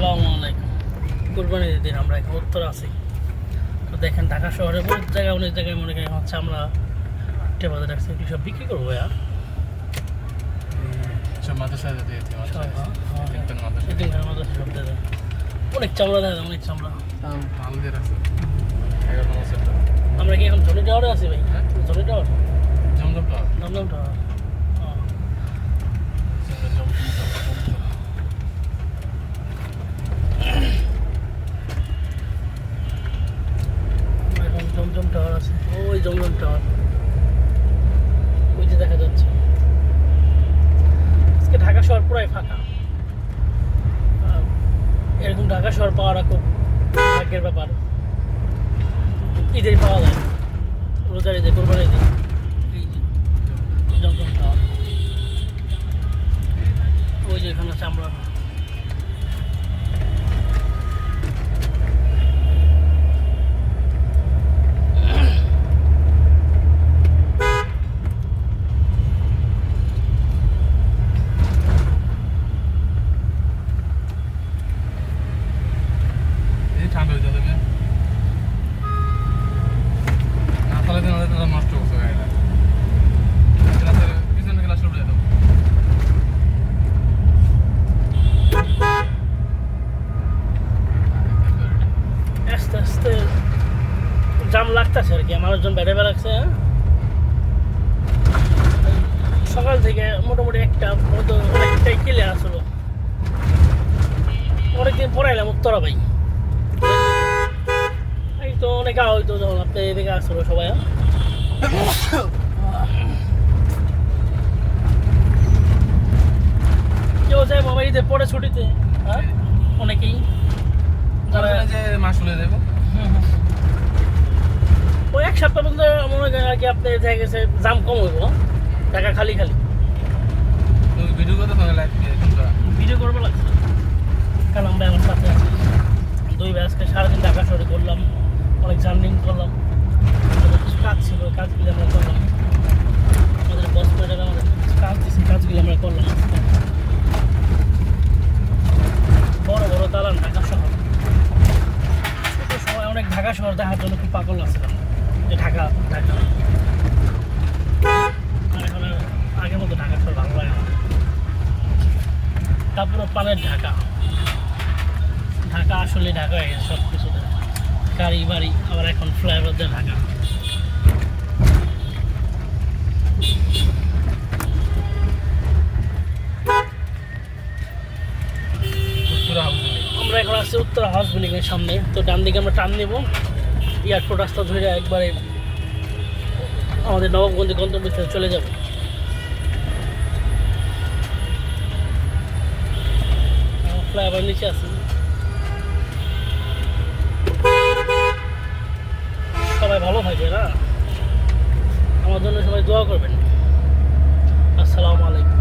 আসসালামু আলাইকুম। কুরবানির দিন আমরা এখন উত্তর আছি। তো দেখেন ঢাকা শহরে বহুত জায়গায় অনেক জায়গায় মনে করেন হচ্ছে আমরা টেবাতে রাখছি। কি সব বিক্রি করব ভাইয়া। হ্যাঁ, হ্যাঁ। দেয়। অনেক চামড়া দেয় অনেক চামড়া। আমরা কি এখন জনি টাওয়ারে আছি ভাই? হ্যাঁ? Johnny tower Zamzam tower Dumdum tower হ্যাঁ। জমজম টাওয়ার আমরা এখন জমজম টাওয়ার জমজম টাওয়ার ওই যে দেখা যাচ্ছে। আজকে ঢাকা শহর পুরাই ফাঁকা। এরকম ঢাকা শহর পাওয়াটা খুব ভাগ্যের ব্যাপার। ঈদের পাওয়া যায়। রোজার ঈদে কোরবানি ঈদে। টাওয়ার। ওই যে এখানে আছে আমরা। লাগতেছে আর কি মানুষজন বেড়ে বেড়াচ্ছে সকাল থেকে মোটামুটি একটা মতো অনেকটাই কিলে আসলো। অনেকদিন পরে এলাম উত্তরা ভাই। এই তো অনেক হইতো যখন আপনি এদিকে আসলো সবাই কেউ যায় বাবা ঈদের পরে ছুটিতে হ্যাঁ? অনেকেই। যারা যে মাস উড়ে দেবো আর কি আপনি দেখা গেছে দাম কম হইব টাকা খালি খালি। ভিডিও করতে তোমার কিন্তু ভিডিও করব লাগছে কালাম ভাই আমার সাথে আছে। দুই আজকে সারাদিন ঢাকা শহরে করলাম অনেক জার্নিং করলাম। কিছু কাজ ছিল কাজগুলো আমরা করলাম। আমাদের বস ম্যাডাম আমাদের কাজ দিয়েছে কাজগুলো আমরা করলাম। বড় বড় দালান ঢাকা শহর। সময় অনেক ঢাকা শহর দেখার জন্য খুব পাগল লাগছিলাম ঢাকা ঢাকা। আর এখন আগের মতো ঢাকা শহর ভালো তারপরে পানের ঢাকা। ঢাকা আসলে ঢাকা হয়ে গেছে সব কিছুতে গাড়ি, বাড়ি, আবার এখন ফ্লাইওভার দিয়ে ঢাকা আমরা এখন আসছি উত্তর হাউস বিল্ডিং এর সামনে। তো ডান দিকে আমরা টান নেব। এয়ারপোর্ট রাস্তা ধরে একবারে আমাদের নবাবগঞ্জে গন্তব্যস্থলে চলে যাব। ফ্লাইওভার নিচে আছি। সবাই ভালো থাকবে না? আমার জন্য সবাই দোয়া করবেন। আসসালামু আলাইকুম।